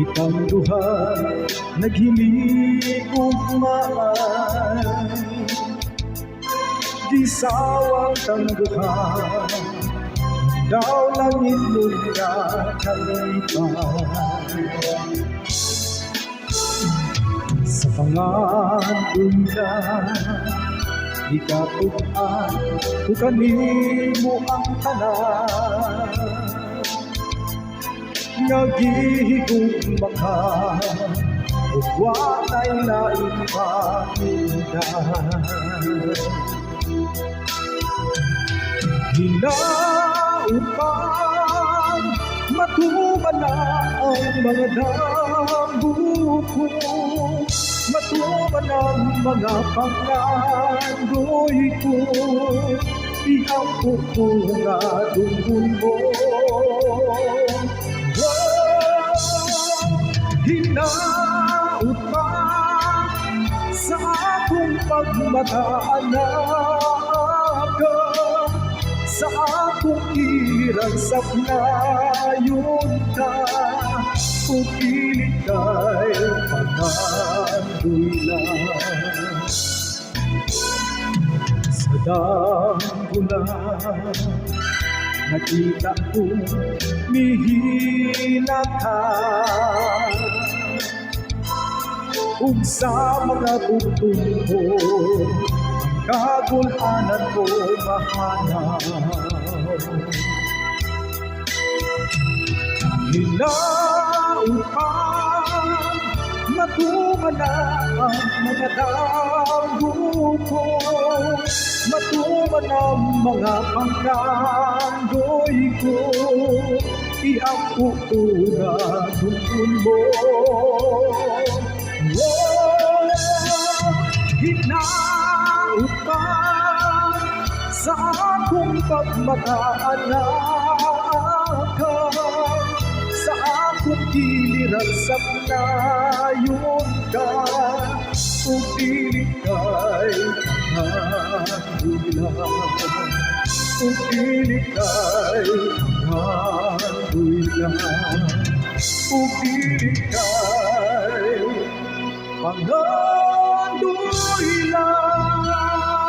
Itang duha naghilig-ugmaan Di sawang tang duha Daw langit mula kalipan Sa pangandoy na Ikatuan ko kanimo ang tanan Nagihigong maka Huwag na ipakita Hinaupan Matuman na ang mga dambuko Matuman ang mga pangandoy ko. Iampo ko nga dungun mo Hinaupan sa akong pagmataanak sa akong irang sapnayon ka Pupilit kay pangandoy lang Sa dambo na Nakita ko mihina ka Ug sa mga butong ko Kagulanan ko mahanap. Hinaupan Matuman na ang mga damgo ko. Matuman ang mga pangkandoy ko. Iampo ko na dukun mo Oh, hinaupan sa akong pagmakaanak sa akong giliran sa panayon ka Upilit kay pangadulang Upilit kay pangadulang Upilit kay hanggang duloy lang.